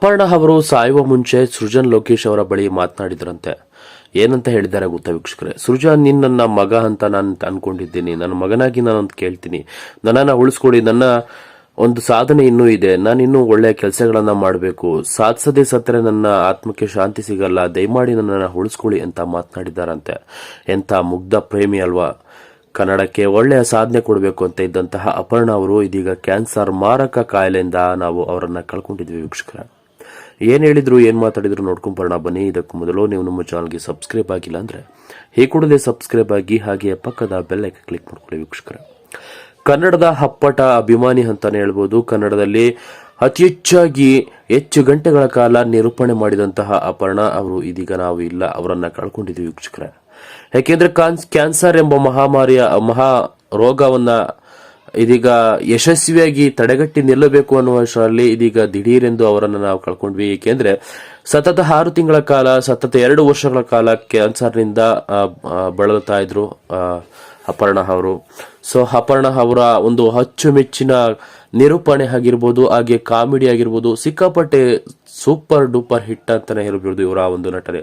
ಅಪರ್ಣ ಅವರು ಸಾಯುವ ಮುಂಚೆ ಸೃಜನ್ ಲೋಕೇಶ್ ಅವರ ಬಳಿ ಮಾತನಾಡಿದ್ರಂತೆ. ಏನಂತ ಹೇಳಿದ್ದಾರೆ ಗೊತ್ತಾ ವೀಕ್ಷಕರೇ? ಸೃಜನ್ ನಿನ್ನ ನನ್ನ ಮಗ ಅಂತ ನಾನು ಅನ್ಕೊಂಡಿದ್ದೀನಿ. ನನ್ನ ಮಗನಾಗಿ ನಾನು ಅಂತ ಕೇಳ್ತೀನಿ. ನನ್ನನ್ನು ಉಳಿಸ್ಕೊಡಿ. ನನ್ನ ಒಂದು ಸಾಧನೆ ಇನ್ನೂ ಇದೆ. ನಾನು ಇನ್ನೂ ಒಳ್ಳೆಯ ಕೆಲಸಗಳನ್ನು ಮಾಡಬೇಕು. ಸಾಧಿಸದೆ ಸತ್ತರೆ ನನ್ನ ಆತ್ಮಕ್ಕೆ ಶಾಂತಿ ಸಿಗಲ್ಲ. ದಯಮಾಡಿ ನನ್ನನ್ನು ಉಳಿಸ್ಕೊಳ್ಳಿ ಅಂತ ಮಾತನಾಡಿದ್ದಾರಂತೆ. ಎಂಥ ಮುಗ್ಧ ಪ್ರೇಮಿ ಅಲ್ವಾ. ಕನ್ನಡಕ್ಕೆ ಒಳ್ಳೆಯ ಸಾಧನೆ ಕೊಡಬೇಕು ಅಂತ ಇದ್ದಂತಹ ಅಪರ್ಣ ಅವರು ಇದೀಗ ಕ್ಯಾನ್ಸರ್ ಮಾರಕ ಕಾಯಿಲೆಯಿಂದ ನಾವು ಅವರನ್ನು ಕಳ್ಕೊಂಡಿದ್ವಿ ವೀಕ್ಷಕರ. ಏನ್ ಹೇಳಿದ್ರು, ಏನು ಮಾತಾಡಿದ್ರು ನೋಡ್ಕೊಂಡು ಬರೋಣ, ಬನ್ನಿ. ಇದಕ್ಕೂ ಮೊದಲು ನೀವು ನಮ್ಮ ಚಾನಲ್ಗೆ ಸಬ್ಸ್ಕ್ರೈಬ್ ಆಗಿಲ್ಲ ಅಂದ್ರೆ, ಈ ಕೂಡಲೇ ಸಬ್ಸ್ಕ್ರೈಬ್ ಆಗಿ ಹಾಗೆ ಪಕ್ಕದ ಬೆಲ್ ಕ್ಲಿಕ್ ಮಾಡ್ಕೊಳ್ಳಿ ವೀಕ್ಷಕರ. ಕನ್ನಡದ ಹಪ್ಪಟ ಅಭಿಮಾನಿ ಅಂತಾನೆ ಹೇಳ್ಬೋದು. ಕನ್ನಡದಲ್ಲಿ ಅತಿ ಹೆಚ್ಚಾಗಿ ಹೆಚ್ಚು ಗಂಟೆಗಳ ಕಾಲ ನಿರೂಪಣೆ ಮಾಡಿದಂತಹ ಅಪರ್ಣ ಅವರು ಇದೀಗ ನಾವು ಇಲ್ಲ, ಅವರನ್ನ ಕಳ್ಕೊಂಡಿದ್ದೀವಿ ವೀಕ್ಷಕರ. ಯಾಕೆಂದ್ರೆ ಕ್ಯಾನ್ಸರ್ ಎಂಬ ಮಹಾಮಾರಿಯ, ಮಹಾ ರೋಗವನ್ನ ಇದೀಗ ಯಶಸ್ವಿಯಾಗಿ ತಡೆಗಟ್ಟಿ ನಿಲ್ಲಬೇಕು ಅನ್ನುವಷ್ಟರಲ್ಲಿ ಇದೀಗ ದಿಢೀರೆಂದು ಅವರನ್ನು ನಾವು ಕಳ್ಕೊಂಡ್ವಿ. ಏಕೆಂದ್ರೆ ಸತತ ಆರು ತಿಂಗಳ ಕಾಲ, ಸತತ ಎರಡು ವರ್ಷಗಳ ಕಾಲ ಕ್ಯಾನ್ಸರ್ನಿಂದ ಬಳಲುತ್ತಾ ಇದ್ರು ಅಪರ್ಣ ಅವರು. ಸೊ, ಅಪರ್ಣ ಅವರ ಒಂದು ಅಚ್ಚುಮೆಚ್ಚಿನ ನಿರೂಪಣೆ ಆಗಿರ್ಬೋದು, ಹಾಗೆ ಕಾಮಿಡಿ ಆಗಿರ್ಬೋದು, ಸಿಕ್ಕಾಪಟ್ಟೆ ಸೂಪರ್ ಡೂಪರ್ ಹಿಟ್ ಅಂತಾನೆ ಇರಬಹುದು ಇವರ ಒಂದು ನಟನೆ.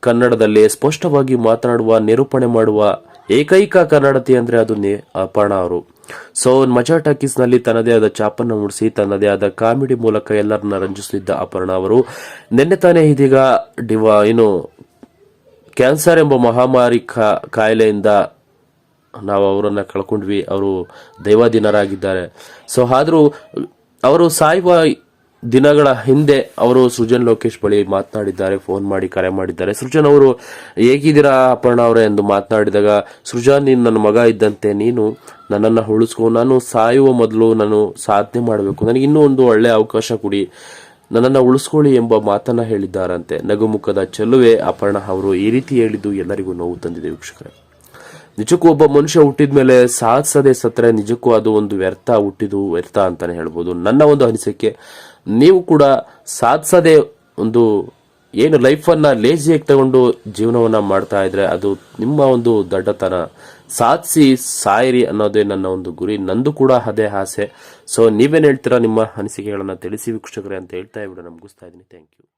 ಕನ್ನಡದಲ್ಲಿ ಸ್ಪಷ್ಟವಾಗಿ ಮಾತನಾಡುವ, ನಿರೂಪಣೆ ಮಾಡುವ ಏಕೈಕ ಕನ್ನಡತಿ ಅಂದ್ರೆ ಅದು ಅಪರ್ಣ ಅವರು. ಸೊ ಮಜಾ ಟಾಕೀಸ್ನಲ್ಲಿ ತನ್ನದೇ ಆದ ಚಾಪನ್ನು ಮೂಡಿಸಿ, ತನ್ನದೇ ಆದ ಕಾಮಿಡಿ ಮೂಲಕ ಎಲ್ಲರನ್ನ ರಂಜಿಸುತ್ತಿದ್ದ ಅಪರ್ಣ ಅವರು, ನಿನ್ನೆ ತಾನೇ ಇದೀಗ ಡಿವ, ಏನು, ಕ್ಯಾನ್ಸರ್ ಎಂಬ ಮಹಾಮಾರಿ ಕಾಯಿಲೆಯಿಂದ ನಾವು ಅವರನ್ನು ಕಳ್ಕೊಂಡ್ವಿ, ಅವರು ದೈವಾಧೀನರಾಗಿದ್ದಾರೆ. ಸೊ ಆದರೂ ಅವರು ಸಾಯುವ ದಿನಗಳ ಹಿಂದೆ ಅವರು ಸೃಜನ್ ಲೋಕೇಶ್ ಬಳಿ ಮಾತನಾಡಿದ್ದಾರೆ, ಫೋನ್ ಮಾಡಿ ಕರೆ ಮಾಡಿದ್ದಾರೆ. ಸೃಜನ್ ಅವರು, ಹೇಗಿದ್ದೀರಾ ಅಪರ್ಣ ಅವರೇ? ಎಂದು ಮಾತನಾಡಿದಾಗ, ಸೃಜನ್, ನೀನು ನನ್ನ ಮಗ ಇದ್ದಂತೆ, ನೀನು ನನ್ನನ್ನು ಉಳಿಸ್ಕೊ ನಾನು ಸಾಯುವ ಮೊದಲು ನಾನು ಸಾಧನೆ ಮಾಡಬೇಕು. ನನಗೆ ಇನ್ನೂ ಒಂದು ಒಳ್ಳೆಯ ಅವಕಾಶ ಕೊಡಿ. ನನ್ನನ್ನು ಉಳಿಸ್ಕೊಳ್ಳಿ ಎಂಬ ಮಾತನ್ನು ಹೇಳಿದ್ದಾರಂತೆ. ನಗುಮುಖದ ಚೆಲುವೆ ಅಪರ್ಣ ಅವರು ಈ ರೀತಿ ಹೇಳಿದ್ದು ಎಲ್ಲರಿಗೂ ನೋವು ತಂದಿದೆ ವೀಕ್ಷಕರೇ. ನಿಜಕ್ಕೂ ಒಬ್ಬ ಮನುಷ್ಯ ಹುಟ್ಟಿದ ಮೇಲೆ ಸಾಧಿಸದೆ ಸತ್ತರೆ ನಿಜಕ್ಕೂ ಅದು ಒಂದು ವ್ಯರ್ಥ ಹುಟ್ಟಿದು ವ್ಯರ್ಥ ಅಂತಾನೆ ಹೇಳ್ಬೋದು. ನನ್ನ ಒಂದು ಅನಿಸಿಕೆ, ನೀವು ಕೂಡ ಸಾಧಿಸದೆ ಒಂದು ಏನು ಲೈಫನ್ನು ಲೇಜಿಯಾಗಿ ತಗೊಂಡು ಜೀವನವನ್ನು ಮಾಡ್ತಾ ಇದ್ರೆ ಅದು ನಿಮ್ಮ ಒಂದು ದಡ್ಡತನ. ಸಾಧಿಸಿ ಸಾಯಿರಿ ಅನ್ನೋದೇ ನನ್ನ ಒಂದು ಗುರಿ. ನಂದು ಕೂಡ ಅದೇ ಆಸೆ. ಸೊ ನೀವೇನು ಹೇಳ್ತೀರಾ? ನಿಮ್ಮ ಅನಿಸಿಕೆಗಳನ್ನು ತಿಳಿಸಿ, ವೀಕ್ಷಕರೇ ಅಂತ ಹೇಳ್ತಾ ಇವಿಡ ಮುಗಿಸ್ತಾ ಇದ್ದೀನಿ. Thank you